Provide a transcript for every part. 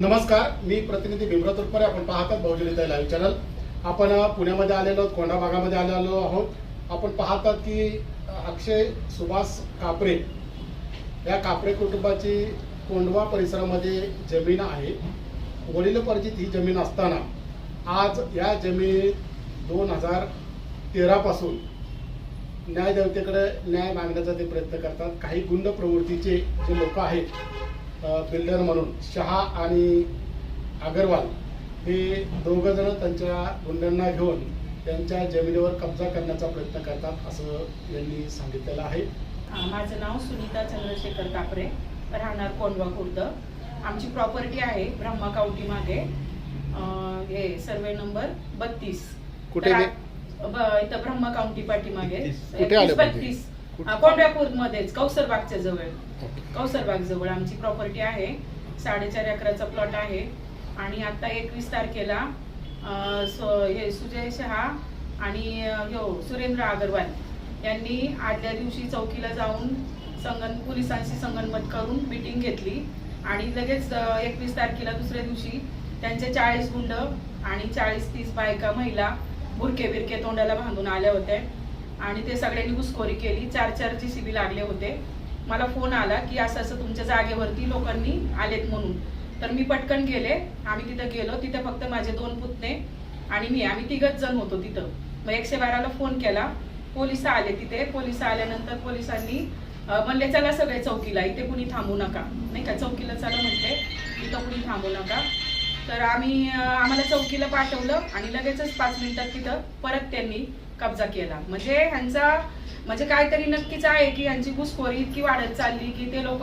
नमस्कार मी प्रतिनिधी भीमराव तुरपरे आपण पाहतात बहुजनिता लाईव्ह चॅनल. आपण पुण्यामध्ये आलेलो आहोत कोंढा भागामध्ये आलेलो आहोत. आपण पाहतात की अक्षय सुभाष कापरे या कापरे कुटुंबाची कोंढवा परिसरामध्ये जमीन आहे. वडीलपर्जित ही जमीन असताना आज या जमिनीत दोन हजार तेरापासून न्यायदेवतेकडे न्याय मागण्याचा ते प्रयत्न करतात. काही गुंड प्रवृत्तीचे जे लोक आहेत बिल्डर म्हणून शहा आणि अगरवाल हे दोघं जण त्यांच्या गुंडांना घेऊन त्यांच्या जमिनीवर कब्जा करण्याचा प्रयत्न करतात असं यांनी सांगितलेलं आहे. माझं नाव सुनीता चंद्रशेखर कापरे. राहणार कोंडवा खुर्द. आमची प्रॉपर्टी आहे ब्रह्मा काउंटी मागे. अं, हे सर्वे नंबर बत्तीस. कुठे इथं ब्रह्मा काउंटी पाठीमागे? बत्तीस. कुठे? कोंडव्यापूर मध्येच कौसरबागच्या जवळ. कौसरबाग जवळ आमची प्रॉपर्टी आहे. साडेचार एकराचा प्लॉट आहे. आणि आता एकवीस तारखेला हे सुजय शहा आणि ह्यो सुरेंद्र अगरवाल यांनी आदल्या दिवशी चौकीला जाऊन संगन पोलिसांशी संगनमत करून मिटिंग घेतली. आणि लगेच एकवीस तारखेला दुसऱ्या दिवशी त्यांचे चाळीस गुंड आणि चाळीस तीस बायका महिला बुरके बिरके तोंडाला बांधून आल्या होत्या. आणि ते सगळ्यांनी घुसखोरी केली. चार चारची शिबी सी बी लागले होते. मला फोन आला की असं असं तुमच्या जागेवरती लोकांनी आलेत म्हणून. तर मी पटकन गेले. आम्ही तिथं गेलो. तिथे फक्त माझे दोन पुतणे आणि मी. आम्ही तिघच जण होतो तिथं. मग एकशे बाराला फोन केला. पोलीस आले तिथे. पोलीस आल्यानंतर पोलिसांनी म्हणले चला सगळे चौकीला. इथे कुणी थांबू नका. नाही का? चौकीला चला म्हणते इथं कुणी थांबू नका. तर आम्ही आम्हाला चौकीला पाठवलं आणि लगेचच पाच मिनिटात तिथं परत त्यांनी कब्जा केला. म्हणजे ह्यांचा म्हणजे काहीतरी नक्कीच आहे की यांची घुसखोरी इतकी वाढत चालली की ते लोक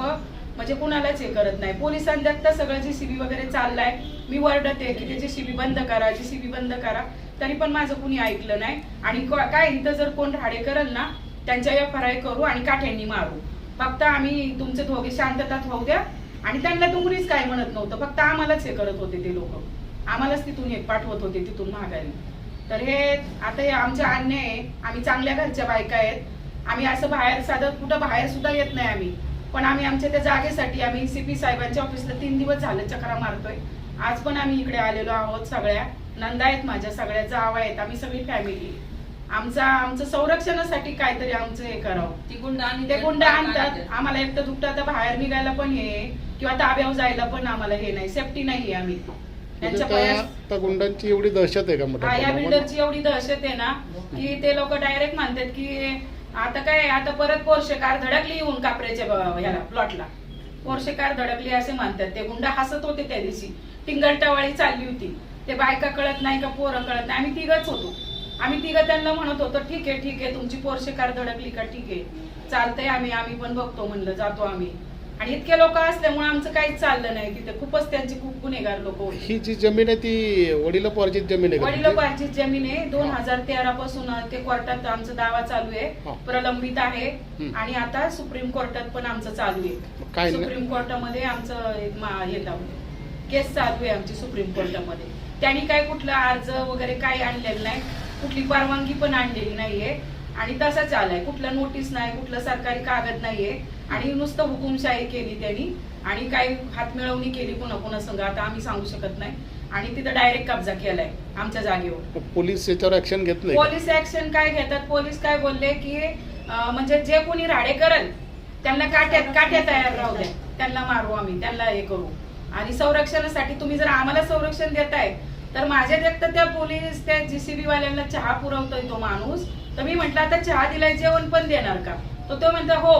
म्हणजे कुणालाच हे करत नाही. पोलिसांनी आता सगळं जी सीबी वगैरे चाललाय. मी वरडते की त्याची सीबी बंद करा जी सीबी बंद करा. तरी पण माझं कुणी ऐकलं नाही. आणि काय इथं जर कोण राडे करल ना त्यांच्या या फराय करू आणि काठ्यांनी मारू. फक्त आम्ही तुमचे दोघे शांततात होऊ द्या. आणि त्यांना तर काय म्हणत नव्हतं. फक्त आम्हालाच हे करत होते ते लोक. आम्हालाच तिथून हे पाठवत होते तिथून माघारी. तर हे आता हे आमच्या अन्याय आहे आम्ही चांगल्या घरच्या बायका आहेत. आम्ही असं बाहेर साधं कुठं बाहेर सुद्धा येत नाही आम्ही. पण आम्ही आमच्या त्या जागेसाठी आम्ही सीपी साहेबांच्या ऑफिसला तीन दिवस झाले चक्रा मारतोय. आज पण आम्ही इकडे आलेलो आहोत सगळ्या. नंदा आहेत माझ्या सगळ्या जावा आहेत. आम्ही सगळी फॅमिली आमचा आमचं संरक्षणासाठी काहीतरी आमचं हे करावं. ती गुंड आणि ते गुंड आणतात. आम्हाला एकटं दुखतं आता बाहेर निघायला पण हे किंवा ताब्यावर जायला पण आम्हाला हे नाही. सेफ्टी नाहीये आम्ही. त्यांच्या त्या पायास त्या गुंडांची एवढी दहशत आहे का मोठ्या हा या? बिल्डरची एवढी दहशत आहे ना की ते लोक डायरेक्ट म्हणतात की आता काय आता परत पोरशे कार धडकली येऊन कापऱ्याच्या ब- ह्याला प्लॉटला पोरशे कार धडकली असे म्हणतात ते गुंड हसत होते त्या दिवशी. टिंगलटावाळी चालली होती. ते बायका कळत नाही का पोरं कळत नाही? आम्ही तिघच होतो. आम्ही तिघं त्यांना म्हणत होतो ठीक आहे ठीक आहे तुमची पोरशे कार धडकली का? ठीक आहे. चालतंय आम्ही आम्ही पण बघतो म्हणलं. जातो आम्ही. आणि इतके लोक असल्यामुळे आमचं काहीच चाललं नाही. तिथे खूपच त्यांची खूप गुन्हेगार लोक होते. ही जी जमीन आहे ती वडिलोपार्जित जमीन आहे का तुमची? वडिलोपार्जित जमीन आहे. दोन हजार तेरा पासून ते कोर्टात आमचा दावा चालू हा. आहे प्रलंबित आहे. हम्म. आणि आता सुप्रीम कोर्टात पण आमचं चालू आहे. काय नाही? सुप्रीम कोर्टामध्ये आमचं एक मा- हे दाव- केस चालू आहे आमची सुप्रीम कोर्टामध्ये. त्यांनी काय कुठला अर्ज वगैरे काही आणलेलं नाही. कुठली परवानगी पण आणलेली नाहीये. आणि तसाच आलाय कुठलं नोटीस नाही कुठलं सरकारी कागद नाहीये. आणि नुसतं हुकुमशाही केली त्यांनी आणि काही हातमिळवणी केली पुन्हा पुन्हा संघ. आता आम्ही सांगू शकत नाही. आणि तिथं डायरेक्ट कब्जा केलाय आमच्या जागेवर. पोलीस याच्यावर ऍक्शन घेत नाही का? पोलीस ऍक्शन काय घेतात? पोलीस काय बोलले की म्हणजे जे कोणी राडे करल त्यांना काट्यात काट्या तयार राहू द्या. त्यांना मारू आम्ही त्यांना हे करू. आणि संरक्षणासाठी तुम्ही जर आम्हाला संरक्षण देताय तर माझ्या देखत त्या पोलीस त्या जीसीबी वाल्यांना चहा पुरवतोय तो माणूस. तर मी म्हंटल आता चहा दिलाय जेवण पण देणार का? तर तो म्हणतो हो.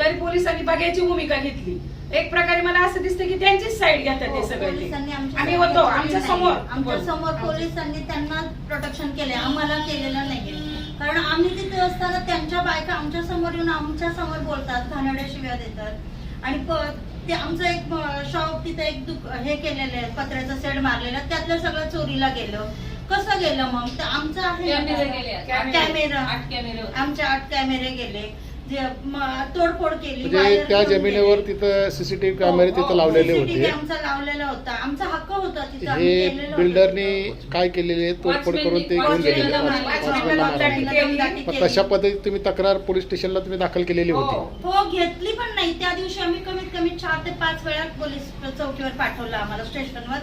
तरी पोलिसांनी बघायची भूमिका घेतली. एक प्रकारे मला असं दिसतं की त्यांचीच साईड घेतात ते सगळे ते. आमच्या आम्ही होतो आमच्यासमोर. आमच्यासमोर पोलिसांनी त्यांना प्रोटेक्शन केले आम्हाला केलेलं नाहीये. कारण आम्ही तिथे असताना त्यांच्या बायका आमच्यासमोर येऊन आमच्यासमोर बोलतात घाणेरड्या शिव्या देतात. आणि प- ते आमचं एक शॉप तिथे एक दुक हे केलेलं आहे पत्र्याचं सेड मारलेलं त्यातलं सगळं चोरीला गेलं. कसं गेलं मग? तर आमचं आहे कॅमेरे. आमचे आठ कॅमेरे गेले. तोडफोड केली म्हणजे त्या जमिनीवर. तिथं सीसीटीव्ही कॅमेरे तिथं लावलेले होते आमचा लावलेला होता आमचा हक्क होता तिथं आम्ही हे केलेलं होतं. बिल्डरनी काय केलेले तोडफोड करून ते घेऊन गेलेले वॉचमॅनला. केली. दमदाटी मग केली. तशा पद्धतीत तुम्ही तक्रार पोलीस स्टेशनला तुम्ही दाखल केलेली हो. होती हो घेतली पण नाही त्या दिवशी आम्ही कमीत कमी चार ते पाच वेळा पोलीस चौकीवर पाठवलं आम्हाला स्टेशनवर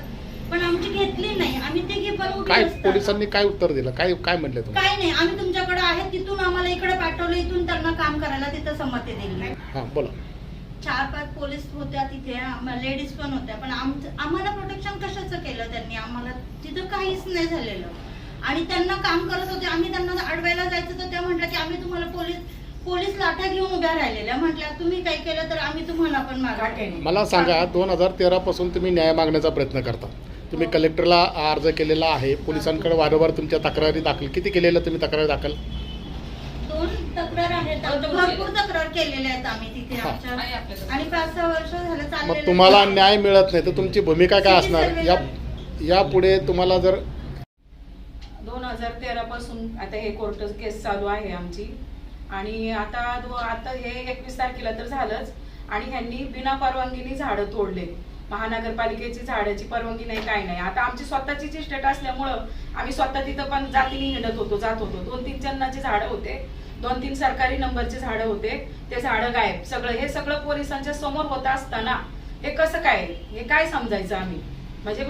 पण आमची घेतली नाही. आम्ही ते घे पण उभी काय. पोलिसांनी काय उत्तर दिलं? काय काय म्हटलं तुम्ही? काय नाही. आम्ही तुमच्याकडे आहे तिथून आम्हाला इकडे पाठवलं इथून त्यांना काम करायला तिथं संमती दिली. हा बोला. चार पाच पोलीस होत्या तिथे लेडीज पण होत्या पण आमचं आम्हाला प्रोटेक्शन कशाचं केलं त्यांनी? आम्हाला तिथं काहीच नाही झालेलं. आणि त्यांना काम करत होते. आम्ही त्यांना अडवायला जायचं तर त्या म्हटलं की आम्ही तुम्हाला पोलीस पोलीस लाठ्या घेऊन उभ्या राहिलेल्या. म्हटल्या तुम्ही काही केलं तर आम्ही तुम्हाला पण काट्याने. मला सांगा दोन हजार तेरा पासून तुम्ही न्याय मागण्याचा प्रयत्न करता. तुम्ही कलेक्टरला अर्ज केलेला आहे पोलिसांकडे वारंवार तुमच्या तक्रारी दाखल. किती केलेल्या तुम्ही तक्रारी दाखल? दोन तक्रार आहेत. भरपूर तक्रार केलेल्या आहेत आम्ही तिथे हा. आमच्या. आणि पाच सहा वर्ष झालं मग चाललेलं तुम्हाला आहे. न्याय मिळत नाही तर तुमची भूमिका काय असणार? या यापुढे तुम्हाला जर दोन हजार तेरा पासून आता हे कोर्ट केस चालू आहे आमची. आणि आता दो- आता हे एकवीस तारखेला तर झालंच. आणि ह्यांनी बिना परवानगीने झाडं तोडले. महानगरपालिकेची झाडाची परवानगी नाही काय नाही. आता आमची स्वतःची जी स्टेट असल्यामुळं आम्ही स्वतः तिथं पण जातीने हिंडत होतो जात होतो. दोन तीन जन्नाचे झाडं होते. दोन तीन सरकारी नंबरचे झाडं होते. ते झाडं गायब. सगळं हे सगळं पोलिसांच्या समोर होत असताना हे कसं काय? हे काय समजायचं आम्ही? म्हणजे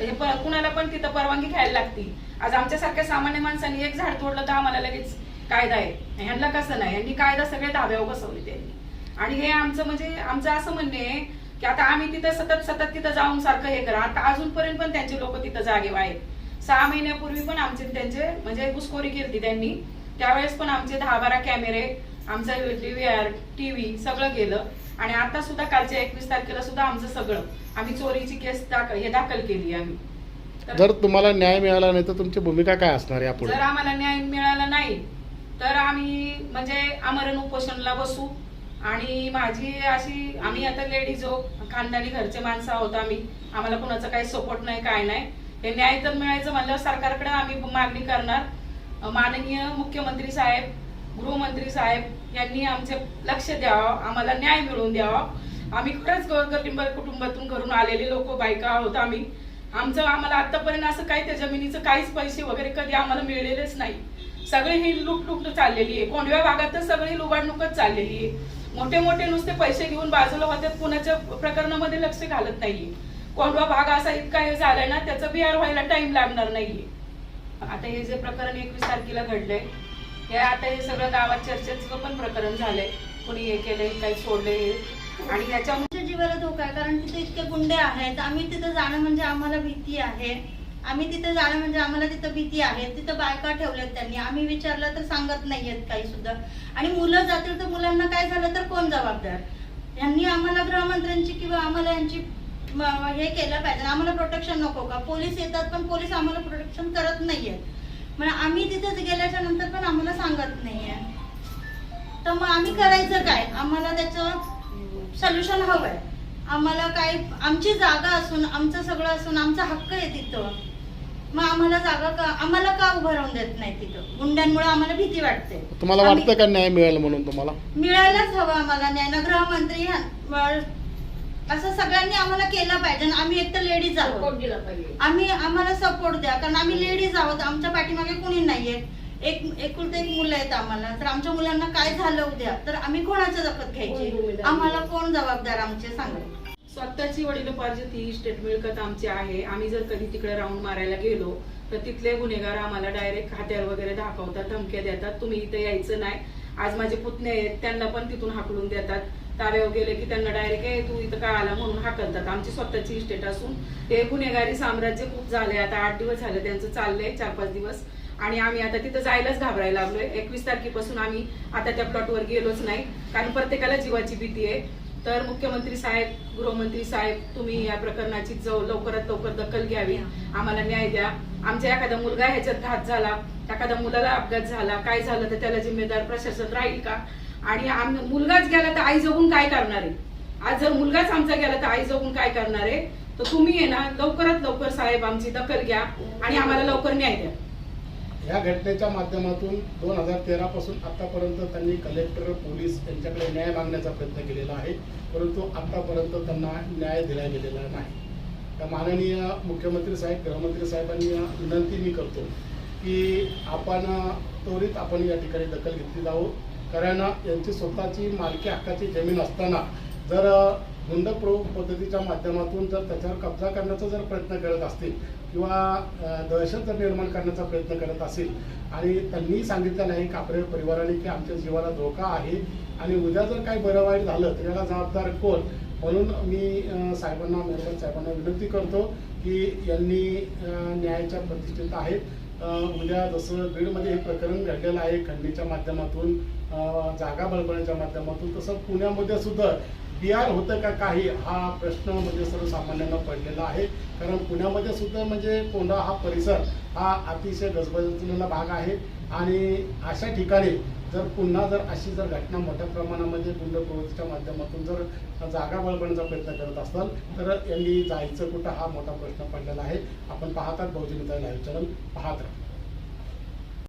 हे कुणाला पण तिथं परवानगी घ्यायला लागती आज आमच्यासारख्या सामान्य माणसांनी एक झाड तोडलं तर आम्हाला लगेच कायदा आहे. ह्यांना कसं नाही? यांनी कायदा सगळे धाब्यावर बसवले त्यांनी. आणि हे आमचं म्हणजे आमचं असं म्हणणे आहे की आता आम्ही तिथं सतत सतत तिथं जाऊन सारखं हे करा. आता अजूनपर्यंत पण त्यांचे लोक तिथं जागे आहेत सहा महिन्यापूर्वी पण आमचे त्यांचे म्हणजे घुसखोरी केली त्यांनी. त्यावेळेस पण आमचे दहा बारा कॅमेरे आमचं डीव्हीआर टीव्ही सगळं गेलं आणि आता सुद्धा कालच्या एकवीस तारखेला सुद्धा आमचं सगळं. आम्ही चोरीची केस दाखल हे दाखल केली आम्ही. जर तुम्हाला न्याय मिळाला नाही तर तुमची भूमिका काय असणार यापुढे? जर आम्हाला न्याय मिळाला नाही तर आम्ही म्हणजे आमरण उपोषणला बसू. आणि माझी अशी आम्ही आता लेडीज हो खानदानी घरचे माणसं आहोत आम्ही. आम्हाला कुणाचं काही सपोर्ट नाही काय नाही. हे न्याय तर मिळायचं म्हणलं सरकारकडे आम्ही मागणी करणार. माननीय मुख्यमंत्री साहेब गृहमंत्री साहेब यांनी आमचे लक्ष द्यावं आम्हाला न्याय मिळवून द्यावा. आम्ही खरंच गरिंब कुटुंबातून घरून आलेले लोक बायका आहोत आम्ही. आमचं आम्हाला आतापर्यंत असं काही त्या जमिनीचं काहीच पैसे वगैरे कधी आम्हाला मिळलेलेच नाही. सगळी ही लूट चाललेली आहे. कोंडव्या भागात तर सगळी लुबाडणूकच चाललेली आहे. मोठे मोठे नुसते पैसे घेऊन बाजूला होते कुणाच्या प्रकरणामध्ये लक्ष घालत नाहीये. कोंढवा भाग असा इतका हे झालाय ना त्याचं बिहार व्हायला टाइम लागणार नाहीये. आता हे जे प्रकरण एकवीस तारखेला घडलंय हे आता हे सगळं गावात चर्चेचं पण प्रकरण झालंय. कुणी हे केलंय काही सोडलंय आणि याच्यामुळे जीवाला धोका आहे कारण तिथे इतके गुंडे आहेत आम्ही तिथे जाणं म्हणजे आम्हाला भीती आहे. आम्ही तिथे जाणं म्हणजे आम्हाला तिथं भीती आहे. तिथं बायका ठेवल्यात त्यांनी. आम्ही विचारलं तर सांगत नाहीयेत काही सुद्धा. आणि मुलं जातील तर मुलांना काय झालं तर कोण जबाबदार? यांनी आम्हाला गृहमंत्र्यांची किंवा आम्हाला यांची हे केलं पाहिजे. आम्हाला प्रोटेक्शन नको का? पोलीस येतात पण पोलीस आम्हाला प्रोटेक्शन करत नाहीये म्हणजे आम्ही तिथेच गेल्याच्यानंतर पण आम्हाला सांगत नाहीये. तर मग आम्ही करायचं काय? आम्हाला त्याचं सोल्युशन हवंय. आम्हाला काय आमची जागा असून आमचं सगळं असून आमचा हक्क आहे तिथं. मग आम्हाला जागा का आम्हाला का उभं राहून देत नाही तिथं? गुंड्यांमुळे आम्हाला भीती वाटते. तुम्हाला आम्ही- वाटतं का न्याय मिळेल म्हणून तुम्हाला? मिळायलाच हवं आम्हाला. न्याय गृहमंत्री ह्या- व- असं सगळ्यांनी आम्हाला केलं पाहिजे आणि आम्ही एक तर लेडीज आहोत. आम्ही आम्हाला सपोर्ट द्या कारण आम्ही लेडीज आहोत. आमच्या पाठीमागे कोणी नाहीये. एक एकुलते एक मुलं आहेत आम्हाला. तर आमच्या मुलांना काय झालं उद्या? तर आम्ही कोणाच्या दखत घ्यायची? आम्हाला कोण जबाबदार आमचे सांगा. स्वतःची वडिलोपार्जित ही इस्टेट मिळकत आमची आहे. आम्ही जर कधी तिकडे राऊंड मारायला गेलो तर तिथले गुन्हेगार आम्हाला डायरेक्ट खात्यावर वगैरे दाखवतात धमक्या देतात तुम्ही इथे यायचं नाही. आज माझे पुतणे आहेत त्यांना पण तिथून हाकलून देतात. ताब्यावर गेले की त्यांना डायरेक्ट आहे तू इथं का आला? म्हणून हाकलतात. आमची स्वतःची इस्टेट असून ते गुन्हेगारी साम्राज्य खूप झाले आता आठ दिवस झाले त्यांचं चाललंय चार पाच दिवस. आणि आम्ही आता तिथं जायलाच घाबरायला लागलोय. एकवीस तारखेपासून आम्ही आता त्या प्लॉटवर गेलोच नाही. कारण प्रत्येकाला जीवाची भीती आहे. तर मुख्यमंत्री साहेब गृहमंत्री साहेब तुम्ही या प्रकरणाची लवकरात लवकर दखल घ्यावी. आम्हाला न्याय द्या. आमचा एखादा मुलगा ह्याच्यात घात झाला एखाद्या मुलाला अपघात झाला काय झालं तर त्याला जिम्मेदार प्रशासन राहील का? आणि आम- मुलगाच गेला तर आई जगून काय करणार आहे? आज जर मुलगाच आमचा गेला तर आई जगून काय करणार आहे? तर तुम्ही आहे ना लवकरात लवकर साहेब आमची दखल घ्या आणि आम्हाला लवकर न्याय द्या. ह्या घटनेच्या माध्यमातून दोन हजार तेरापासून आत्तापर्यंत त्यांनी कलेक्टर पोलीस यांच्याकडे न्याय मागण्याचा प्रयत्न केलेला आहे. परंतु आत्तापर्यंत त्यांना न्याय दिला गेलेला नाही. तर माननीय मुख्यमंत्री साहेब गृहमंत्री साहेबांनी विनंती मी करतो की आपण त्वरित आपण या ठिकाणी दखल घेतली जावं. कारण यांची स्वतःची मालकी हक्काची जमीन असताना जर गुंडप्रो पद्धतीच्या माध्यमातून जर त्याच्यावर कब्जा करण्याचा जर प्रयत्न करत असतील किंवा दहशत जर निर्माण करण्याचा प्रयत्न करत असेल आणि त्यांनी सांगितलं नाही कापरे परिवाराने की आमच्या जीवाला धोका आहे आणि उद्या जर काही बरं वाईट झालं तर याला जबाबदार कोण? म्हणून मी साहेबांना मेहरबान साहेबांना विनंती करतो की यांनी न्यायाच्या प्रतिष्ठित आहेत. उद्या जसं बीडमध्ये हे प्रकरण घडलेलं आहे खंडीच्या माध्यमातून जागा बळबळण्याच्या माध्यमातून तसं पुण्यामध्ये सुद्धा बिहार होतं का काही हा प्रश्न म्हणजे सर्वसामान्यांना पडलेला आहे. कारण पुण्यामध्ये सुद्धा म्हणजे कोंढा हा परिसर हा अतिशय गजबजलेला भाग आहे. आणि अशा ठिकाणी जर पुन्हा जर अशी जर घटना मोठ्या प्रमाणामध्ये गुंड प्रवृत्तीच्या माध्यमातून जर जागा बळबण्याचा प्रयत्न करत असाल तर यांनी जायचं कुठं हा मोठा प्रश्न पडलेला आहे. आपण पाहतात बहुजनता लाईव्ह चॅनल पाहत राहा.